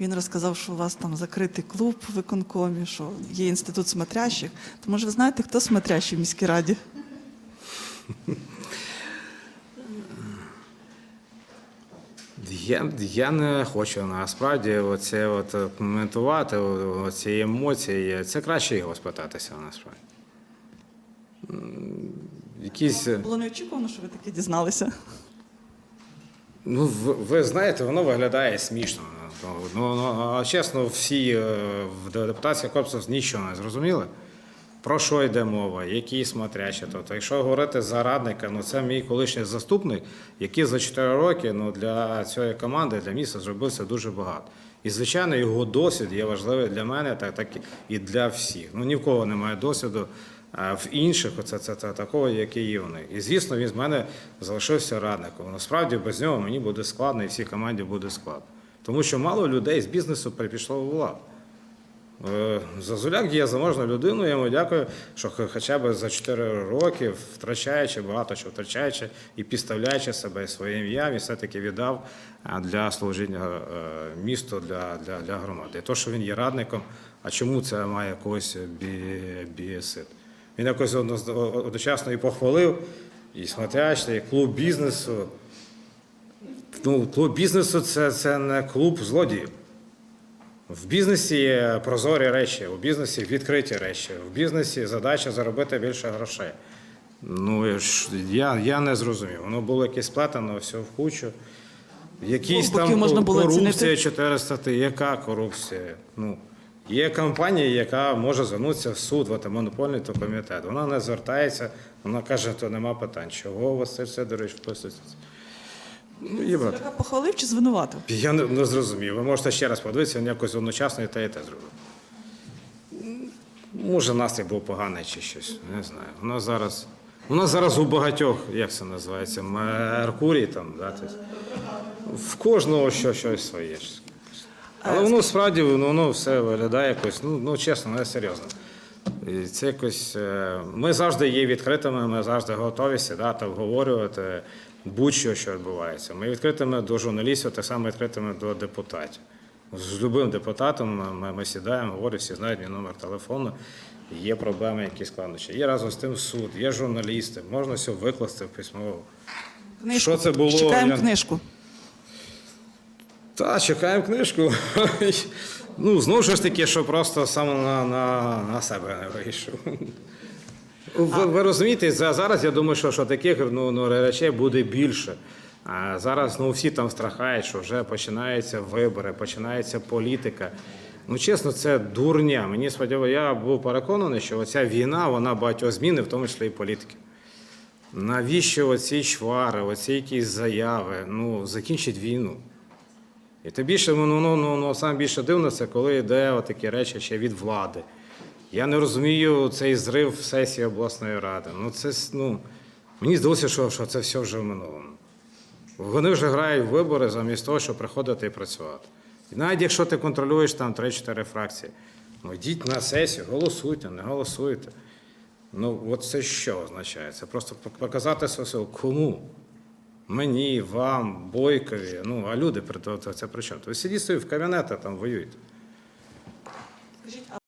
Він розказав, що у вас там закритий клуб в виконкомі, що є інститут смотрящих. То може ви знаєте, хто смотрящий в міській раді? Я, я не хочу насправді оце от е, коментувати, оці емоції. Це краще його спитатися насправді. Якісь. е, Було неочікувано, що ви таке дізналися. Ну, ви, ви знаєте, воно виглядає смішно. Ну, ну, ну, чесно, всі е, в депутатських корпусах нічого не зрозуміли. Про що йде мова, які смотрячі. Тобто, якщо говорити за радника, ну це мій колишній заступник, який за 4 роки ну, для цієї команди, для міста зробив це дуже багато. І, звичайно, його досвід є важливий для мене, так, так і для всіх. Ну ні в кого немає досвіду а в інших, оце це, це такого, який є у них. І звісно, він з мене залишився радником. Насправді без нього мені буде складно, і всій команді буде складно. Тому що мало людей з бізнесу перепішло у владу. Е, Зазуляк є заможною людиною, я йому дякую, що хоча б за 4 роки, втрачаючи багато чого втрачаючи і підставляючи себе своє ім'я, він все-таки віддав для служіння е, місту, для, для, для громади. То, що він є радником, а чому це має когось бі- бієсит? Він якось одночасно і похвалив, і смотрящий, і клуб бізнесу. Ну, клуб бізнесу це, це не клуб злодіїв. В бізнесі є прозорі речі, у бізнесі відкриті речі, в бізнесі задача заробити більше грошей. Ну, я ж- я, не зрозумів. Воно було якесь сплетено, все в кучу. Якісь Ну, там можна було корупція оцінити. 400, яка корупція? Ну, є компанія, яка може звернутися в суд, в антимонопольний то комітет. Вона не звертається, вона каже, то нема питань. Чого Василь Сидорович вписується? Ну, є брат. Яка похвалив чи звинуватив? Я не, не зрозумів. Ви можете ще раз подивитися, він якось одночасно і те, і те зробив. Може, настрій був поганий чи щось, не знаю. У нас зараз, у нас зараз у багатьох, як це називається, Меркурій там, да, тобто, в кожного що, щось своє. Але воно справді воно, воно все виглядає якось, ну, ну чесно, не серйозно. І Це якось, е, ми завжди є відкритими, ми завжди готові сідати, обговорювати будь-що, що відбувається. Ми відкритими до журналістів, так само відкритими до депутатів. З любим депутатом ми, ми, сідаємо, говоримо, всі знають мій номер телефону, є проблеми, які складнощі. Є разом з тим суд, є журналісти, можна все викласти в письмово. Книжку. Що це було? Чекаємо книжку. Та, чекаємо книжку. ну, знову ж таки, що просто сам на, на, на себе не вийшов. Ви, ви розумієте, за- зараз я думаю, що, що таких ну, ну, речей буде більше. А зараз ну, всі там страхають, що вже починаються вибори, починається політика. Ну, чесно, це дурня. Мені сподіваюся, я був переконаний, що ця війна вона багатьох змінить, в тому числі і політики. Навіщо оці чвари, оці якісь заяви? Ну, закінчить війну. І тим більше, ну, ну, ну, ну, саме більше дивно, коли йде такі речі ще від влади. Я не розумію цей зрив в сесії обласної ради. Ну, це, ну, мені здалося, що, що це все вже в минулому. Вони вже грають в вибори замість того, щоб приходити і працювати. І навіть якщо ти контролюєш там 3-4 фракції, ну йдіть на сесію, голосуйте, не голосуйте. Ну, от це що означає? Це просто показати свою. Кому? Мені, вам, Бойкові. Ну, а люди при це при чому? Ви сидіть собі в кабінетах там воюєте.